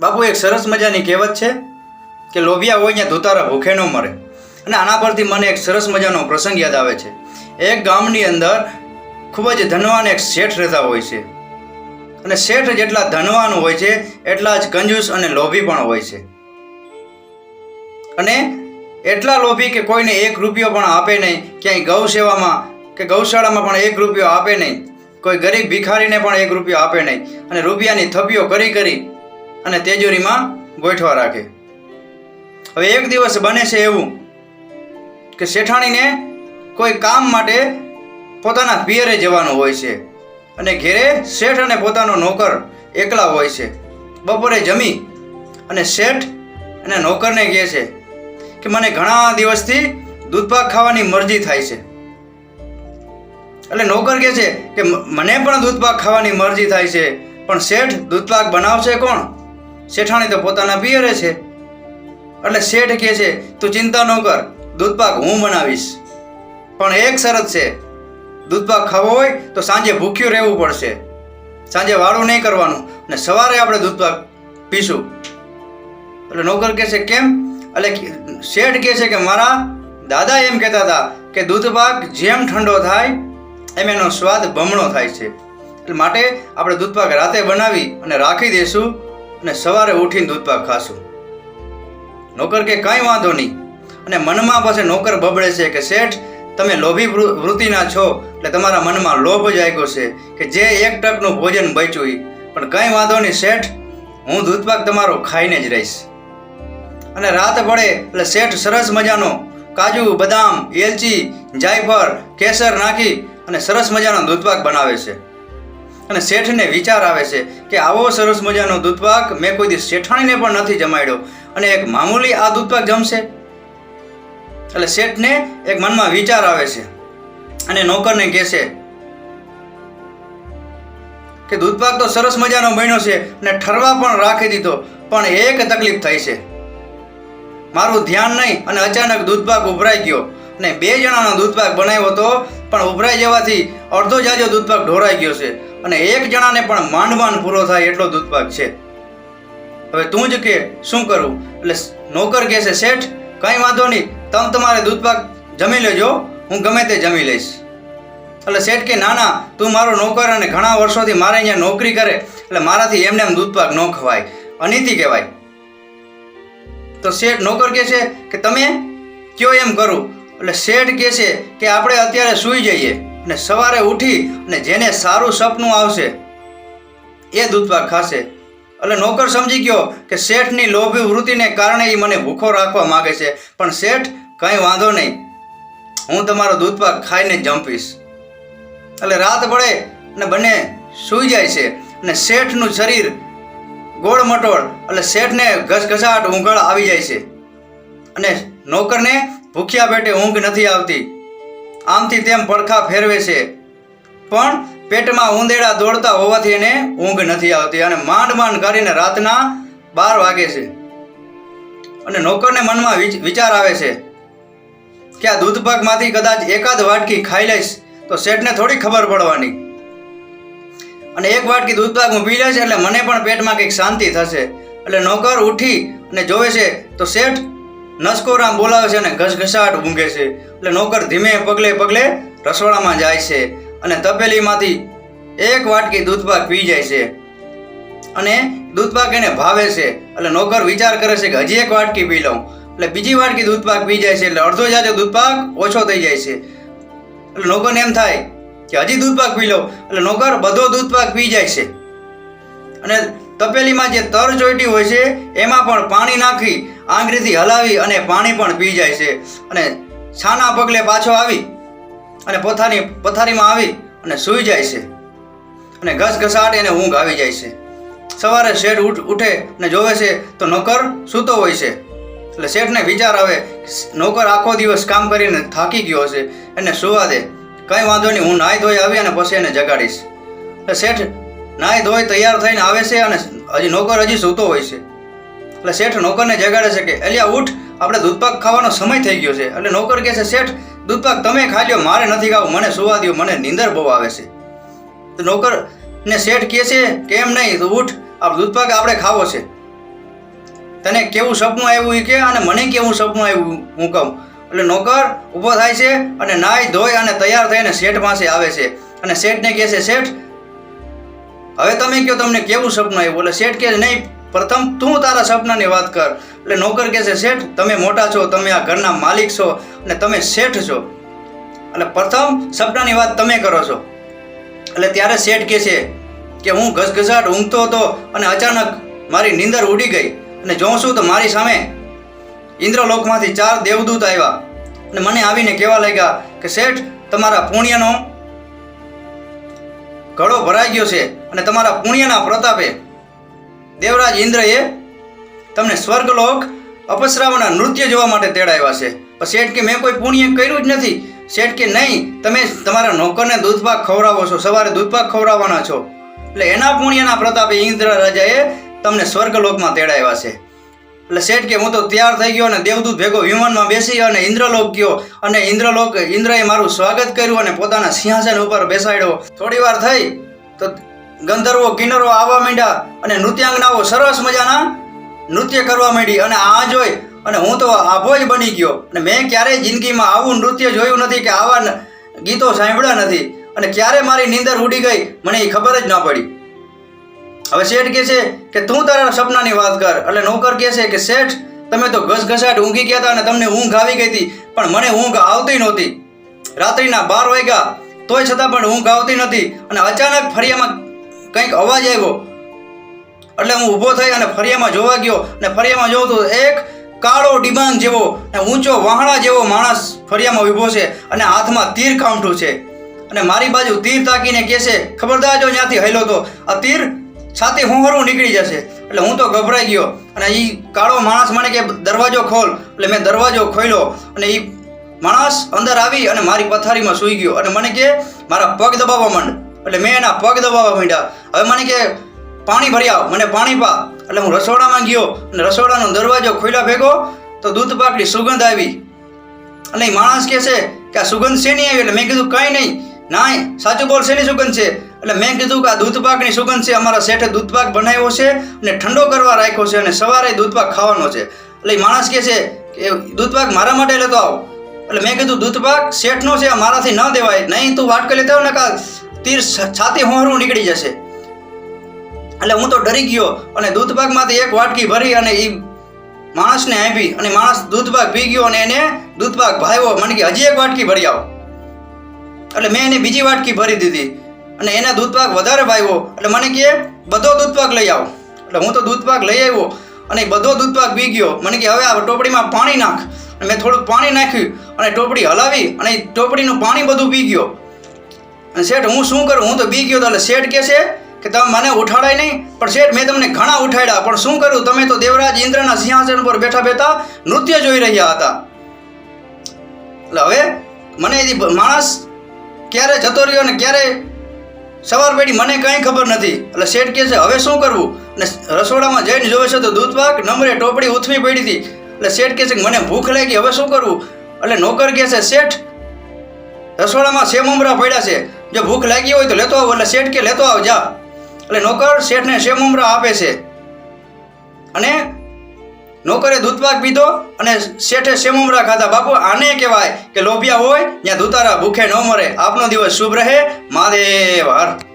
બાપુ એક સરસ મજાની કહેવત છે કે લોભિયા હોય ત્યાં ધોતારા ભૂખે ન મરે. અને આના પરથી મને એક સરસ મજાનો પ્રસંગ યાદ આવે છે. એક ગામની અંદર ખૂબ જ ધનવાન એક શેઠ રહેતા હોય છે. અને શેઠ જેટલા ધનવાન હોય છે, એટલા જ કંજૂસ અને લોભી પણ હોય છે. અને એટલા લોભી કે કોઈને એક રૂપિયો પણ આપે નહીં, ક્યાંય ગૌ સેવામાં કે ગૌશાળામાં પણ એક રૂપિયો આપે નહીં. કોઈ ગરીબ ભિખારીને પણ એક રૂપિયો આપે નહીં. અને રૂપિયાની થપીઓ કરી કરી અને તેજોરીમાં ગોઠવા રાખે. હવે એક દિવસ બને છે એવું કે શેઠાણીને કોઈ કામ માટે પોતાના પિયરે જવાનું હોય છે અને ઘેરે શેઠ અને પોતાનો નોકર એકલા હોય છે. બપોરે જમી અને શેઠ અને નોકરને કહે છે કે મને ઘણા દિવસથી દૂધપાક ખાવાની મરજી થાય છે. એટલે નોકર કહે છે કે મને પણ દૂધપાક ખાવાની મરજી થાય છે, પણ શેઠ દૂધપાક બનાવશે કોણ? શેઠાણી તો પોતાના પિયરે છે. એટલે શેઠ કહે છે, તું ચિંતા ન કર દૂધપાક હું બનાવીશ. પણ એક શરત છે દૂધપાક ખાવો હોય તો સાંજે ભૂખ્યું રહેવું પડશે. સાંજે વાળું નહીં કરવાનું, અને સવારે આપણે દૂધપાક પીશું. એટલે નોકર કહે છે, કેમ? એટલે શેઠ કહે છે કે, મારા દાદા એમ કહેતા હતા કે દૂધપાક જેમ ઠંડો થાય, એમ એનો સ્વાદ બમણો થાય છે. એટલે માટે આપણે દૂધપાક રાતે બનાવી અને રાખી દઈશું અને સવારે ઉઠીને દૂધપાક ખાશું. નોકર કે કાંઈ વાંધો નહીં. અને મનમાં પાસે નોકર બબડે છે કે શેઠ, તમે લોભી વૃત્તિના છો, એટલે તમારા મનમાં લોભ જાગ્યો છે કે જે એક ટકનું ભોજન બચ્યું એ પણ કંઈ વાંધો નહીં શેઠ, હું દૂધપાક તમારો ખાઈને જ રહીશ. અને રાત પડે, એટલે શેઠ સરસ મજાનો કાજુ, બદામ, એલચી, જાયફળ, કેસર નાખી અને સરસ મજાનો દૂધપાક બનાવે છે. અને શેઠને વિચાર આવે છે કે આવો સરસ મજાનો દૂધપાક મેં કોઈ દિવસ શેઠાણીને પણ નથી જમાડ્યો. અને એક મામૂલી આ દૂધપાક જમશે? એટલે શેઠને એક મનમાં વિચાર આવે છે અને નોકરને કહે છે કે દૂધપાક તો સરસ મજાનો બન્યો છે અને ઠરવા પણ રાખી દીધો, પણ એક તકલીફ થઈ છે. મારું ધ્યાન નહીં અને અચાનક દૂધપાક ઉભરાઈ ગયો અને બે જણાનો દૂધપાક બનાવ્યો હતો, પણ ઉભરાઈ જવાથી અડધો જાજો દૂધપાક ઢોરાઈ ગયો છે. અને એક જણાને પણ માંડમાંડ માંડ પૂરો થાય એટલો દૂધપાક છે. હવે તું જ કે, શું કરું? એટલે નોકર કહે છે, શેઠ, કંઈ વાંધો નહીં. તમે તમારે દૂધપાક જમી લેજો. હું ગમે તે જમી લઈશ. એટલે શેઠ કે, ના ના, તું મારો નોકર અને ઘણા વર્ષોથી મારે અહીંયા નોકરી કરે. એટલે મારાથી એમને એમ દૂધપાક ન ખવાય. અનીતિ કહેવાય. તો શેઠ નોકર કહે છે કે, તમે કયો એમ કરું? એટલે શેઠ કહે છે કે, આપણે અત્યારે સૂઈ જઈએ. અને સવારે ઉઠી અને જેને સારું સપનું આવશે, એ દૂધપાક ખાશે. એટલે નોકર સમજી ગયો કે શેઠની લોભી વૃત્તિને કારણે એ મને ભૂખો રાખવા માગે છે. પણ શેઠ, કંઈ વાંધો નહીં. હું તમારો દૂધપાક ખાઈને જંપીશ. એટલે રાત પડે અને બંને સૂઈ જાય છે. અને શેઠનું શરીર ગોળ મટોળ એટલે શેઠને ઘસઘસાટ ઊંઘાળ આવી જાય છે. અને નોકરને ભૂખ્યા પેટે ઊંઘ નથી આવતી. આમથી તેમ પડખા ફેરવે છે. પણ પેટમાં ઉંદેડા દોડતા હોવાથી એને ઊંઘ નથી આવતી અને માંડ માંડ કરીને રાતના બાર વાગે છે. અને નોકરને મનમાં વિચ- વિચાર આવે છે કે આ દૂધપાકમાંથી કદાચ એકાદ વાટકી ખાઈ લઈશ તો શેઠને થોડી ખબર પડવાની. અને એક વાટકી દૂધપાક હું પી લઈશ એટલે મને પણ પેટમાં કંઈક શાંતિ થશે. એટલે નોકર ઉઠી અને જોવે છે, તો શેઠ નસકોરામ બોલાવે છે અને ઘસઘસાટ ઊંઘે છે. એટલે નોકર ધીમે પગલે પગલે રસોડામાં જાય છે અને તપેલીમાંથી એક વાટકી દૂધપાક પી જાય છે. અને દૂધપાક એને ભાવે છે. એટલે નોકર વિચાર કરે છે કે હજી એક વાટકી પી લઉં. એટલે બીજી વાટકી દૂધપાક પી જાય છે. એટલે અડધો જાજો દૂધપાક ઓછો થઈ જાય છે. એટલે નોકરને એમ થાય કે હજી દૂધપાક પી લઉં. એટલે નોકર બધો દૂધપાક પી જાય છે. અને તપેલીમાં જે તર ચોઈટી હોય છે, એમાં પણ પાણી નાખી આંગળીથી હલાવી અને પાણી પણ પી જાય છે. અને છાના પગલે પાછો આવી અને પથારી પથારીમાં આવી અને સૂઈ જાય છે. અને ઘસઘસાટ એને ઊંઘ આવી જાય છે. સવારે શેઠ ઉઠ ઉઠે અને જોવે છે, તો નોકર સૂતો હોય છે. એટલે શેઠને વિચાર આવે નોકર આખો દિવસ કામ કરીને થાકી ગયો હશે. એને સુવા દે. કંઈ વાંધો નહીં, હું નાહી ધોઈ આવી અને પછી એને જગાડીશ. એટલે શેઠ નાહી ધોઈ તૈયાર થઈને આવે છે અને હજી નોકર હજી સૂતો હોય છે. એટલે શેઠ નોકરને જગાડે છે કે એલિયા ઉઠ, આપણે દૂધપાક ખાવાનો સમય થઈ ગયો છે. એટલે નોકર કહે છે, શેઠ દૂધપાક તમે ખાજો મારે નથી ખાવું, મને સુવા દો મને નીંદર બહુ આવે છે. તો નોકર ને શેઠ કહે છે, કેમ નહીં, તો ઉઠ આ દૂધપાક આપણે ખાવો છે. તને કેવું સપનું આવ્યું એ કે, અને મને કેવું સપનું આવ્યું, હું કહું. એટલે નોકર ઊભો થાય છે અને નાહી ધોઈ અને તૈયાર થઈને શેઠ પાસે આવે છે. અને શેઠને કહે છે, શેઠ હવે તમે કહો તમને કેવું સપનું આવ્યું? એટલે શેઠ કે નહીં, પ્રથમ તું તારા સપનાની વાત કર. એટલે નોકર કહે છે, શેઠ, તમે મોટા છો, તમે આ ઘરના માલિક છો અને તમે શેઠ છો. એટલે પ્રથમ સપનાની વાત તમે કરો છો. એટલે ત્યારે શેઠ કહે છે કે, હું ઘસઘસાટ ઊંઘતો હતો અને અચાનક મારી નીંદર ઉડી ગઈ અને જોઉં છું તો મારી સામે ઇન્દ્રલોકમાંથી ચાર દેવદૂત આવ્યા. અને મને આવીને કહેવા લાગ્યા કે, શેઠ, તમારા પુણ્યનો ઘડો ભરાઈ ગયો છે. અને તમારા પુણ્યના પ્રતાપે દેવરાજ ઇન્દ્રએ તમને સ્વર્ગલોક અપસરાવના નૃત્ય જોવા માટે તેડાવ્યા છે. પણ શેઠ કે મેં કોઈ પુણ્ય કર્યું જ નથી. શેઠ કે નહીં, તમે તમારા નોકરને દૂધપાક ખવડાવો છો. સવારે દૂધપાક ખવડાવવાના છો. એટલે એના પુણ્યના પ્રતાપે ઇન્દ્ર રાજાએ તમને સ્વર્ગલોકમાં તેડાવ્યા છે. એટલે શેઠ કે હું તો તૈયાર થઈ ગયો અને દેવદૂત ભેગો વિમાનમાં બેસી અને ઇન્દ્રલોક ગયો. અને ઇન્દ્રલોક, ઇન્દ્રએ મારું સ્વાગત કર્યું અને પોતાના સિંહાસન ઉપર બેસાડ્યો. થોડી વાર થઈ તો ગંધર્વો કિન્નરો આવવા માંડ્યા અને નૃત્યાંગનાઓ સરસ મજાના નૃત્ય કરવા માંડી અને આ જોઈ અને હું તો આભો જ બની ગયો. અને મેં ક્યારેય જિંદગીમાં આવું નૃત્ય જોયું નથી કે આવા ગીતો સાંભળ્યા નથી. અને ક્યારે મારી નીંદર ઉડી ગઈ મને એ ખબર જ ન પડી. હવે શેઠ કહે છે કે તું તારા સપનાની વાત કર. એટલે નોકર કહે છે કે શેઠ, તમે તો ઘસઘસાટ ઊંઘી ગયા હતા અને તમને ઊંઘ આવી ગઈ હતી, પણ મને ઊંઘ આવતી નહોતી. રાત્રિના બાર વાગ્યા, તોય છતાં પણ ઊંઘ આવતી નથી અને અચાનક ફરિયામાં કંઈક અવાજ આવ્યો. એટલે હું ઊભો થઈ અને ફરિયામાં જોવા ગયો અને ફરિયામાં જોઉં તો એક કાળો ડિબાંગ જેવો અને ઊંચો વાહણા જેવો માણસ ફરિયામાં ઊભો છે અને હાથમાં તીર કામઠું છે. અને મારી બાજુ તીર તાકીને કહે છે, ખબરદાર જો ત્યાંથી હલ્યો તો. આ તીર છાતી હોંહરું નીકળી જશે. એટલે હું તો ગભરાઈ ગયો અને એ કાળો માણસ મને કે, દરવાજો ખોલ. એટલે મેં દરવાજો ખોલ્યો અને એ માણસ અંદર આવી અને મારી પથારીમાં સૂઈ ગયો અને મને કે, મારા પગ દબાવવા માંડ. એટલે મેં એના પગ દબાવવા માંડ્યા. હવે મને કે, પાણી ભરી મને પાણી પા. એટલે હું રસોડામાં ગયો અને રસોડાનો દરવાજો ખોલ્યા ભેગો, તો દૂધ પાકડી સુગંધ આવી. અને એ માણસ કહે છે કે, આ સુગંધ શેની આવી? એટલે મેં કીધું, કંઈ નહીં. ના સાચું બોલ, શેની સુગંધ છે? એટલે મેં કીધું કે, આ દૂધપાકની સુગંધ છે. અમારા શેઠે દૂધપાક બનાવ્યો છે અને ઠંડો કરવા રાખ્યો છે અને સવારે દૂધપાક ખાવાનો છે. એટલે એ માણસ કહે છે કે દૂધપાક મારા માટે લેતો આવ. એટલે મેં કીધું દૂધપાક શેઠનો છે મારાથી ન દેવાય. નહીં, તું વાટકો લેતો આવ ને કા તીર છાતી હોહરું નીકળી જશે. એટલે હું તો ડરી ગયો અને દૂધભાગમાંથી એક વાટકી ભરી અને એ માણસને આપી અને માણસ દૂધભાગ પી ગયો અને એને દૂધભાગ ભાવ્યો. મને કે, હજી એક વાટકી ભરી આવો. એટલે મેં એને બીજી વાટકી ભરી દીધી અને એના દૂધપાક વધારે ભાવ્યો. એટલે મને કહે બધો દૂધપાક લઈ આવો. એટલે હું તો દૂધપાક લઈ આવ્યો અને બધો દૂધપાક પી ગયો. મને કે, હવે આ ટોપડીમાં પાણી નાખ. મેં થોડુંક પાણી નાખ્યું અને ટોપડી હલાવી અને ટોપડીનું પાણી બધું પી ગયો. અને શેઠ, હું શું કરું? હું તો બી ગયો તો એટલે શેઠ કહે છે કે તમે મને ઉઠાડાય નહીં, પણ શેઠ, મેં તમને ઘણા ઉઠાડ્યા. પણ શું કરું? તમે તો દેવરાજ ઇન્દ્રના સિંહાસન પર બેઠા બેઠા નૃત્ય જોઈ રહ્યા હતા. એટલે હવે મને એ માણસ ક્યારે જતો રહ્યો ને ક્યારે સવાર પેઢી મને કંઈ ખબર નથી. એટલે શેઠ કહે છે, હવે શું કરવું? અને રસોડામાં જઈને જોવે છે તો દૂધપાક નમરે ટોપડી ઉથમી પડી હતી. એટલે શેઠ કહે છે કે મને ભૂખ લાગી, હવે શું કરવું એટલે નોકર કહે છે, શેઠ, રસોડામાં સેમ ઉમરા પડ્યા છે. જો ભૂખ લાગી હોય તો લેતો આવો, એટલે શેઠ કે લેતો આવ, જા. એટલે નોકર શેઠને શેમુમરા મમરા આપે છે. અને નોકરે દૂધપાક પીધો અને શેઠે શેમુમરા મમરા ખાધા. બાપુ, આને કહેવાય કે લોભિયા હોય, ત્યાં દૂતારા ભૂખે ન મરે. આપનો દિવસ શુભ રહે. મહાદેવ, હર.